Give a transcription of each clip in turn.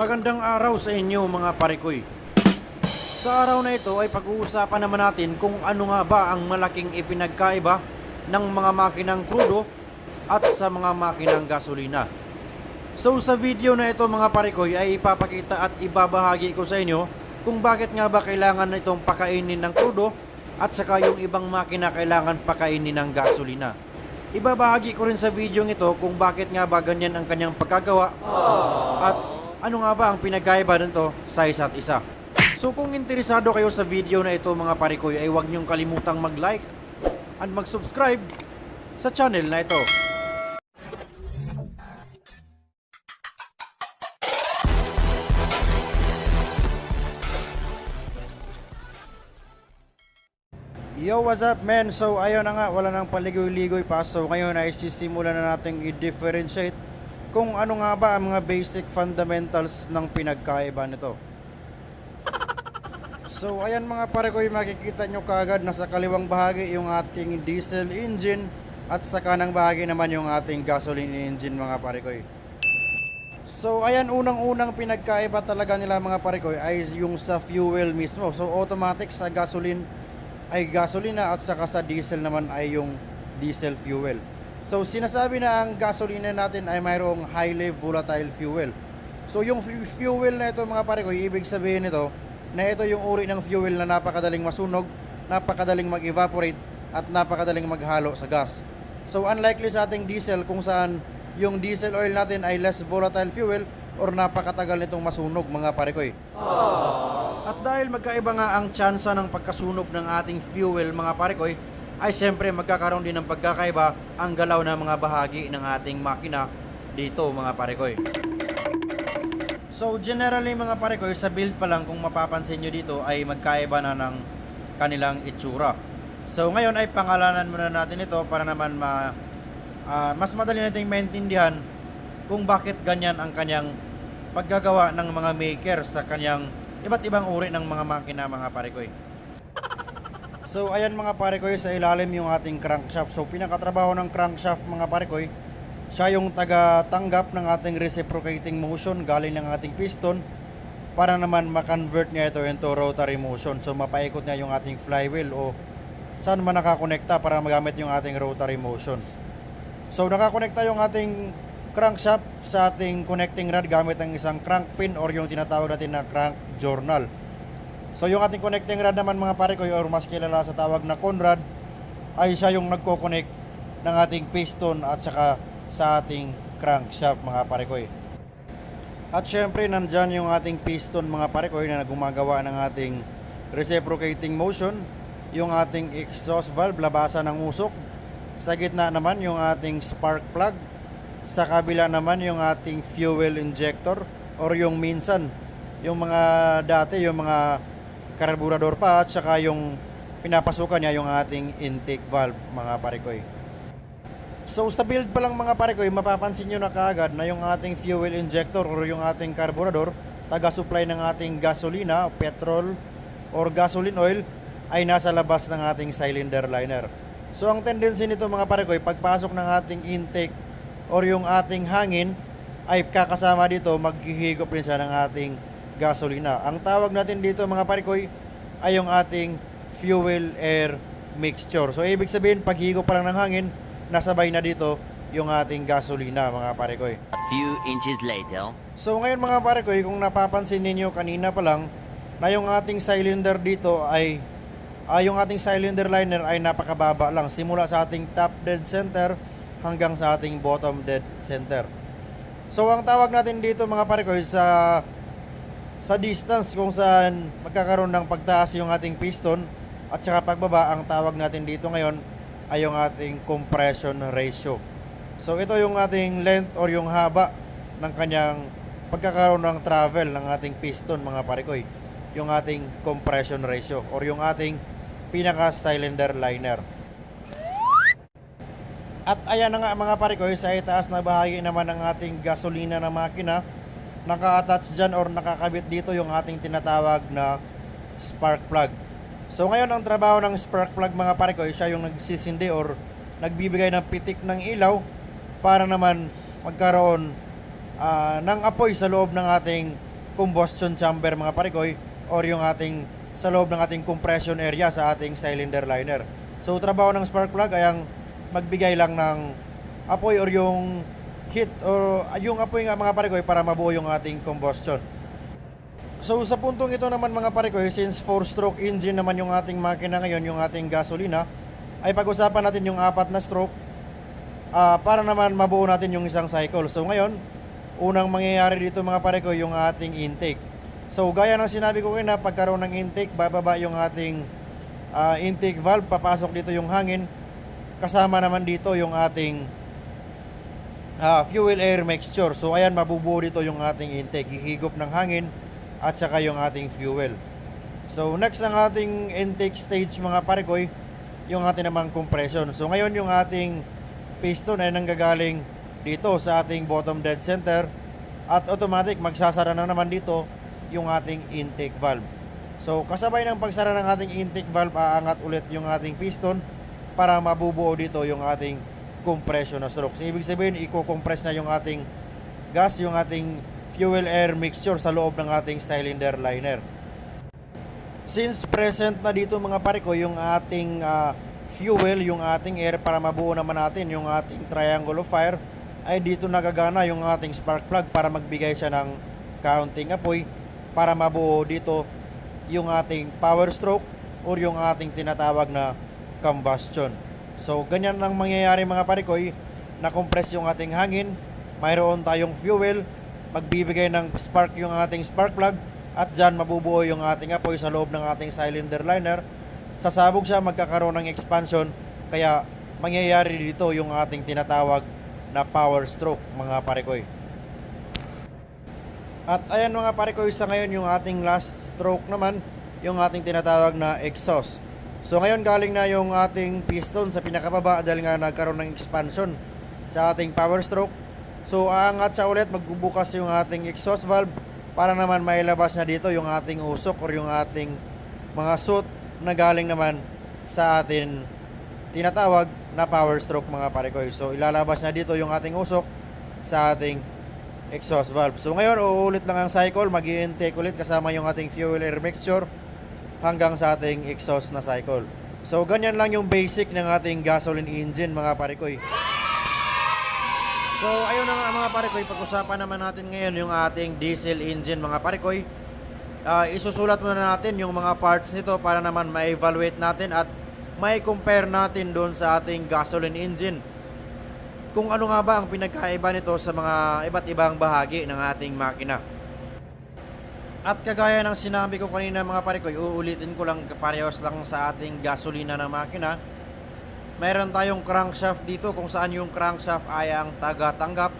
Magandang araw sa inyo mga parikoy. Sa araw na ito ay pag-uusapan naman natin kung ano nga ba ang malaking ipinagkaiba ng mga makinang krudo at sa mga makinang gasolina. So sa video na ito mga parikoy ay ipapakita at ibabahagi ko sa inyo kung bakit nga ba kailangan itong pakainin ng krudo at saka yung ibang makina kailangan pakainin ng gasolina. Ibabahagi ko rin sa video ito kung bakit nga ba ganyan ang kanyang pagkagawa at ano nga ba ang pinagkaiba nito sa isa't isa. So kung interesado kayo sa video na ito mga parikoy ay huwag niyong kalimutang mag-like and mag-subscribe sa channel na ito. Yo, what's up men? So ayun na nga, wala nang paligoy-ligoy pa. So ngayon ay sisimulan na natin i-differentiate kung ano nga ba ang mga basic fundamentals ng pinagkaiba nito. So ayan mga pare ko, makikita nyo kaagad na sa kaliwang bahagi yung ating diesel engine at sa kanang bahagi naman yung ating gasoline engine mga pare ko. So ayan unang-unang pinagkaiba talaga nila mga pare ko ay yung sa fuel mismo. So automatic sa gasoline ay gasolina at saka sa diesel naman ay yung diesel fuel. So sinasabi na ang gasolina natin ay mayroong highly volatile fuel. So yung fu- fuel na ito mga pare ko, ibig sabihin nito na ito yung uri ng fuel na napakadaling masunog, napakadaling mag-evaporate at napakadaling maghalo sa gas. So unlikely sa ating diesel kung saan yung diesel oil natin ay less volatile fuel or napakatagal nitong masunog mga pare ko. At dahil magkaiba nga ang tsansa ng pagkasunog ng ating fuel mga parikoy, ay siyempre magkakaroon din ng pagkakaiba ang galaw ng mga bahagi ng ating makina dito mga parikoy. So generally mga parikoy, sa build pa lang kung mapapansin nyo dito ay magkaiba na ng kanilang itsura. So ngayon ay pangalanan muna natin ito para naman ma, ah, mas madali nating maintindihan kung bakit ganyan ang kanyang paggagawa ng mga maker sa kanyang iba't ibang uri ng mga makina mga parikoy. So ayan mga parikoy sa ilalim yung ating crankshaft. So pinakatrabaho ng crankshaft mga parikoy, siya yung taga-tanggap ng ating reciprocating motion galing ng ating piston para naman ma-convert niya ito into rotary motion. So mapaikot niya yung ating flywheel o saan man nakakonekta para magamit yung ating rotary motion. So nakakonekta yung ating crankshaft sa ating connecting rod gamit ang isang crank pin or yung tinatawag natin na crank journal. So yung ating connecting rod naman mga pare ko or mas kilala sa tawag na conrod ay siya yung nagko-connect ng ating piston at saka sa ating crankshaft mga pare ko. At syempre nandyan yung ating piston mga pare ko na gumagawa ng ating reciprocating motion, yung ating exhaust valve labasan ng usok, sa gitna naman yung ating spark plug, sa kabila naman yung ating fuel injector or yung minsan yung mga dati yung mga karburador pa at saka yung pinapasukan niya yung ating intake valve mga parikoy. So sa build pa lang mga parikoy, mapapansin nyo na kaagad na yung ating fuel injector or yung ating karburador, taga-supply ng ating gasolina, petrol, or gasoline oil ay nasa labas ng ating cylinder liner. So ang tendency nito mga parikoy, pagpasok ng ating intake or yung ating hangin ay kakasama dito maghihigop rin siya ng ating gasolina. Ang tawag natin dito mga parikoy ay yung ating fuel air mixture. So ibig sabihin paghigop pa lang ng hangin, nasabay na dito yung ating gasolina mga parikoy. A few inches later. So ngayon mga parikoy, kung napapansin ninyo kanina pa lang na yung ating cylinder dito ay ah, yung ating cylinder liner ay napakababa lang simula sa ating top dead center hanggang sa ating bottom dead center. So ang tawag natin dito mga parikoy sa sa distance kung saan magkakaroon ng pagtaas yung ating piston at saka pagbaba ang tawag natin dito ngayon ay yung ating compression ratio. So ito yung ating length or yung haba ng kanyang pagkakaroon ng travel ng ating piston mga parikoy. Yung ating compression ratio or yung ating pinaka cylinder liner. At ayan na nga mga parikoy sa itaas na bahagi naman ng ating gasolina na makina naka-attach dyan or nakakabit dito yung ating tinatawag na spark plug. So ngayon ang trabaho ng spark plug mga pare ko, siya yung nagsisindi or nagbibigay ng pitik ng ilaw para naman magkaroon ah, ng apoy sa loob ng ating combustion chamber mga parikoy or yung ating sa loob ng ating compression area sa ating cylinder liner. So trabaho ng spark plug ay ang magbigay lang ng apoy or yung heat or yung apoy nga mga parikoy para mabuo yung ating combustion. So sa puntong ito naman mga parikoy, since 4-stroke engine naman yung ating makina ngayon, yung ating gasolina, ay pag-usapan natin yung apat na stroke ah, para naman mabuo natin yung isang cycle. So ngayon, unang mangyayari dito mga parikoy yung ating intake. So gaya ng sinabi ko kanina, pagkaroon ng intake, bababa yung ating ah, intake valve, papasok dito yung hangin. Kasama naman dito yung ating ah, fuel air mixture. So ayan, mabubuo dito yung ating intake, hihigop ng hangin at saka yung ating fuel. So next ang ating intake stage mga parikoy, yung ating namang compression. So ngayon yung ating piston ay nanggagaling dito sa ating bottom dead center at automatic magsasara na naman dito yung ating intake valve. So kasabay ng pagsara ng ating intake valve, aangat ulit yung ating piston para mabubuo dito yung ating compression na stroke. So, ibig sabihin, i-compress na yung ating gas, yung ating fuel air mixture sa loob ng ating cylinder liner. Since present na dito mga pare ko yung ating ah, fuel, yung ating air para mabuo naman natin yung ating triangle of fire ay dito nagagana yung ating spark plug para magbigay siya ng counting apoy para mabuo dito yung ating power stroke or yung ating tinatawag na combustion. So ganyan lang mangyayari mga parikoy, na-compress yung ating hangin, mayroon tayong fuel, magbibigay ng spark yung ating spark plug at dyan mabubuo yung ating apoy sa loob ng ating cylinder liner. Sasabog siya, magkakaroon ng expansion, kaya mangyayari dito yung ating tinatawag na power stroke mga parikoy. At ayan mga parikoy sa ngayon yung ating last stroke naman, yung ating tinatawag na exhaust. So ngayon galing na yung ating piston sa pinakababa dahil nga nagkaroon ng expansion sa ating power stroke. So aangat siya ulit, magbubukas yung ating exhaust valve para naman mailabas na dito yung ating usok or yung ating mga suit na galing naman sa atin tinatawag na power stroke mga parikoy. So ilalabas na dito yung ating usok sa ating exhaust valve. So ngayon uulit lang ang cycle, mag intake ulit kasama yung ating fuel air mixture hanggang sa ating exhaust na cycle. So ganyan lang yung basic ng ating gasoline engine mga parikoy. So ayun na nga mga parikoy, pag-usapan naman natin ngayon yung ating diesel engine mga parikoy. Ah, isusulat muna natin yung mga parts nito para naman ma-evaluate natin at may compare natin doon sa ating gasoline engine. Kung ano nga ba ang pinagkaiba nito sa mga iba't ibang bahagi ng ating makina. At kagaya ng sinabi ko kanina mga parikoy, uulitin ko lang parehas lang sa ating gasolina na makina. Meron tayong crankshaft dito kung saan yung crankshaft ay ang taga-tanggap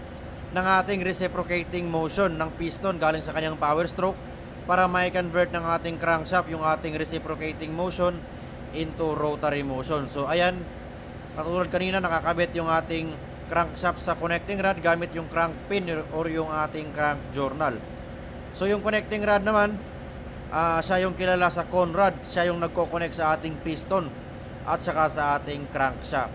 ng ating reciprocating motion ng piston galing sa kanyang power stroke para may convert ng ating crankshaft yung ating reciprocating motion into rotary motion. So ayan, katulad kanina nakakabit yung ating crankshaft sa connecting rod gamit yung crank pin or yung ating crank journal. So yung connecting rod naman, ah, siya yung kilala sa Conrad, siya yung nagko-connect sa ating piston at saka sa ating crankshaft.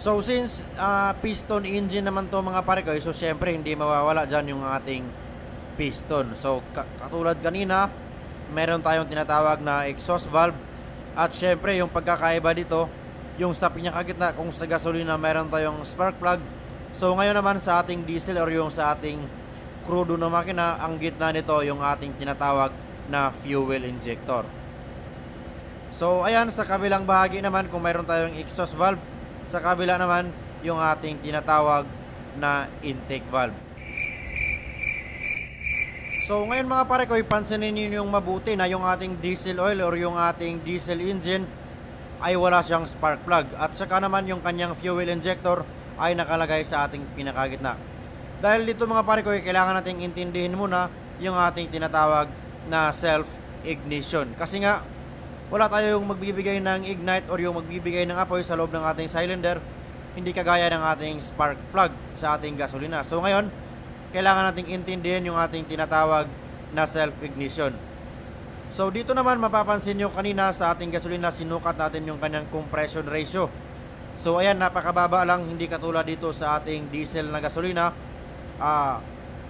So since ah, piston engine naman to mga pare ko, so syempre hindi mawawala dyan yung ating piston. So ka- katulad kanina, meron tayong tinatawag na exhaust valve at syempre yung pagkakaiba dito, yung sa pinakagitna kung sa gasolina meron tayong spark plug. So ngayon naman sa ating diesel or yung sa ating crudo na makina, ang gitna nito yung ating tinatawag na fuel injector. So ayan sa kabilang bahagi naman kung mayroon tayong exhaust valve, sa kabila naman yung ating tinatawag na intake valve. So ngayon mga pare ko, pansinin niyo yung mabuti na yung ating diesel oil or yung ating diesel engine ay wala siyang spark plug at saka naman yung kanyang fuel injector ay nakalagay sa ating pinakagitna. Dahil dito mga pare ko, kailangan nating intindihin muna yung ating tinatawag na self-ignition. Kasi nga, wala tayong magbibigay ng ignite or yung magbibigay ng apoy sa loob ng ating cylinder, hindi kagaya ng ating spark plug sa ating gasolina. So ngayon, kailangan nating intindihin yung ating tinatawag na self-ignition. So dito naman mapapansin nyo kanina sa ating gasolina sinukat natin yung kanyang compression ratio. So ayan napakababa lang hindi katulad dito sa ating diesel na gasolina. Ah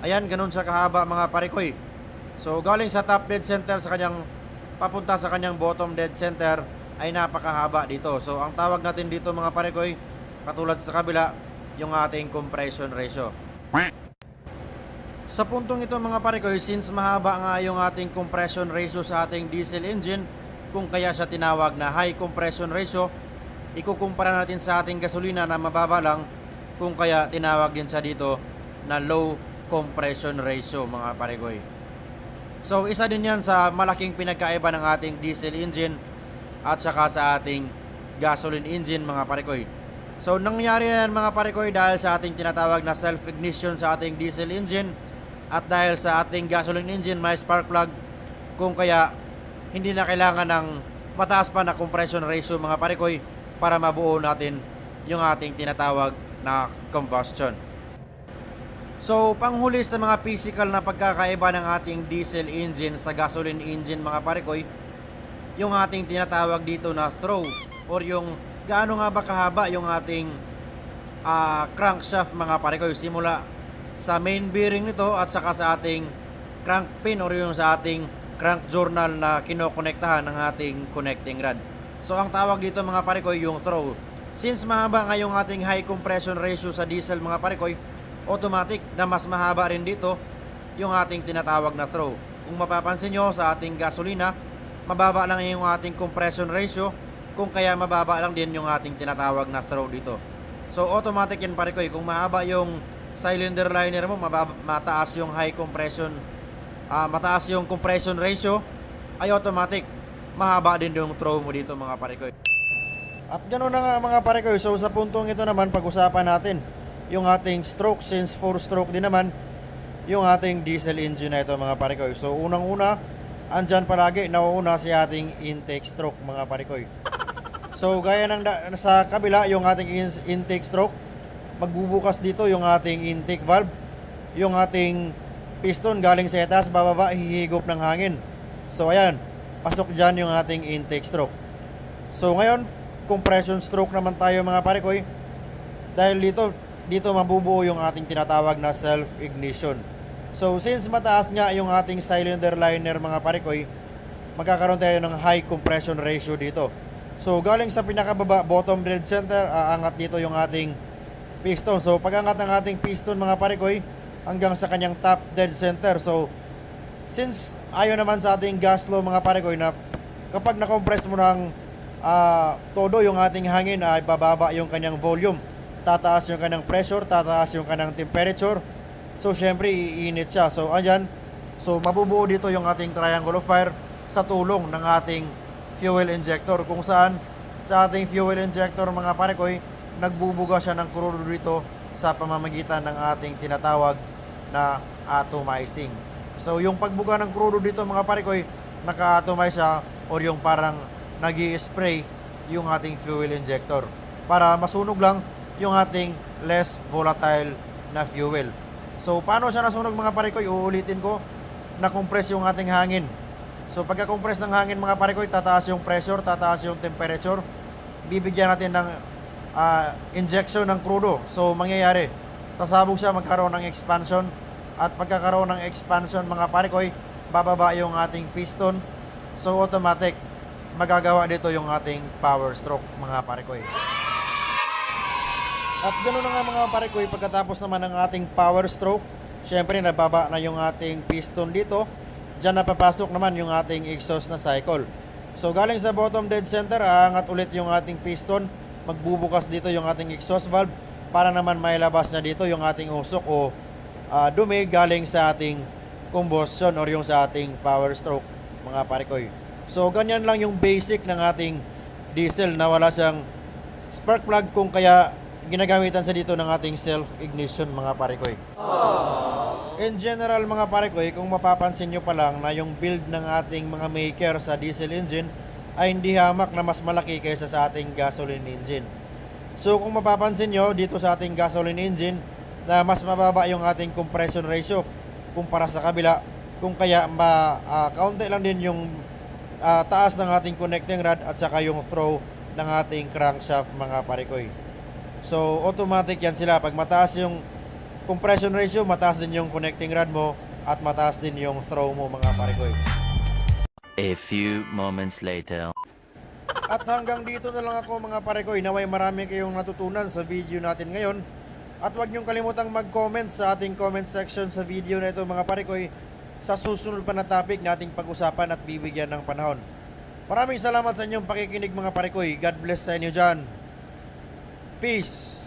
Ayan, ganun sa kahaba mga parikoy. So galing sa top dead center sa kanyang papunta sa kanyang bottom dead center ay napakahaba dito. So ang tawag natin dito mga parikoy, katulad sa kabila, yung ating compression ratio. Sa puntong ito mga parikoy, since mahaba nga yung ating compression ratio sa ating diesel engine, kung kaya siya tinawag na high compression ratio, ikukumpara natin sa ating gasolina na mababa lang, kung kaya tinawag din siya dito na low compression ratio mga parikoy. So isa din yan sa malaking pinagkaiba ng ating diesel engine at saka sa ating gasoline engine mga parikoy. So nangyari na yan mga parikoy dahil sa ating tinatawag na self-ignition sa ating diesel engine at dahil sa ating gasoline engine may spark plug kung kaya hindi na kailangan ng mataas pa na compression ratio mga parikoy para mabuo natin yung ating tinatawag na combustion. So, panghuli sa mga physical na pagkakaiba ng ating diesel engine sa gasoline engine mga parikoy, yung ating tinatawag dito na throw or yung gaano nga ba kahaba yung ating ah, crankshaft mga parikoy simula sa main bearing nito at saka sa ating crank pin or yung sa ating crank journal na kinokonektahan ng ating connecting rod. So ang tawag dito mga parikoy yung throw. Since mahaba nga yung ating high compression ratio sa diesel mga parikoy, automatic na mas mahaba rin dito yung ating tinatawag na throw. Kung mapapansin nyo sa ating gasolina, mababa lang yung ating compression ratio, kung kaya mababa lang din yung ating tinatawag na throw dito. So automatic yan parikoy, kung mahaba yung cylinder liner mo, mababa, mataas yung high compression, ah, mataas yung compression ratio, ay automatic mahaba din yung throw mo dito mga parikoy. At gano'n na nga mga parikoy, so sa puntong ito naman pag-usapan natin yung ating stroke since 4 stroke din naman yung ating diesel engine na ito mga parikoy. So unang-una, andyan palagi nauuna si ating intake stroke mga parikoy. So gaya ng sa kabila yung ating in- intake stroke, magbubukas dito yung ating intake valve, yung ating piston galing sa itaas bababa hihigop ng hangin. So ayan, pasok dyan yung ating intake stroke. So ngayon, compression stroke naman tayo mga parikoy. Dahil dito, dito mabubuo yung ating tinatawag na self-ignition. So since mataas nga yung ating cylinder liner mga parikoy, magkakaroon tayo ng high compression ratio dito. So galing sa pinakababa, bottom dead center, aangat dito yung ating piston. So pag-angat ng ating piston mga parikoy, hanggang sa kanyang top dead center. So since ayon naman sa ating gas law mga parikoy na kapag na-compress mo ng ah, todo yung ating hangin ay bababa yung kanyang volume. Tataas yung kanyang pressure, tataas yung kanyang temperature. So syempre iinit siya. So andyan, so mabubuo dito yung ating triangle of fire sa tulong ng ating fuel injector kung saan sa ating fuel injector mga parikoy nagbubuga siya ng crudo dito sa pamamagitan ng ating tinatawag na atomizing. So yung pagbuga ng crudo dito mga parikoy, naka-atomize siya or yung parang nag spray yung ating fuel injector para masunog lang yung ating less volatile na fuel. So paano siya nasunog mga parikoy? Uulitin ko, na-compress yung ating hangin. So pagka-compress ng hangin mga parikoy, tataas yung pressure, tataas yung temperature. Bibigyan natin ng ah, injection ng crudo. So mangyayari, sasabog siya magkaroon ng expansion at pagkakaroon ng expansion mga parikoy, bababa yung ating piston. So automatic, magagawa dito yung ating power stroke mga parikoy. At ganoon na nga mga parikoy, pagkatapos naman ng ating power stroke, syempre nababa na yung ating piston dito. Diyan na papasok naman yung ating exhaust na cycle. So galing sa bottom dead center, aangat ulit yung ating piston. Magbubukas dito yung ating exhaust valve para naman mailabas na dito yung ating usok o ah, dumi galing sa ating combustion or yung sa ating power stroke mga parikoy. So ganyan lang yung basic ng ating diesel na wala siyang spark plug kung kaya ginagamitan sa dito ng ating self-ignition mga parikoy. In general mga parikoy, kung mapapansin nyo pa lang na yung build ng ating mga maker sa diesel engine ay hindi hamak na mas malaki kaysa sa ating gasoline engine. So kung mapapansin nyo dito sa ating gasoline engine na mas mababa yung ating compression ratio kumpara sa kabila kung kaya ma, ah, kaunti lang din yung ah, taas ng ating connecting rod at saka yung throw ng ating crankshaft mga parikoy. So automatic yan sila pag mataas yung compression ratio, mataas din yung connecting rod mo at mataas din yung throw mo mga pare ko. A few moments later. At hanggang dito na lang ako mga pare ko. Naway marami kayong natutunan sa video natin ngayon. At huwag niyong kalimutang mag-comment sa ating comment section sa video na ito mga pare ko. Sa susunod pa na topic nating pag-usapan at bibigyan ng panahon. Maraming salamat sa inyong pakikinig mga pare ko. God bless sa inyo dyan. Peace!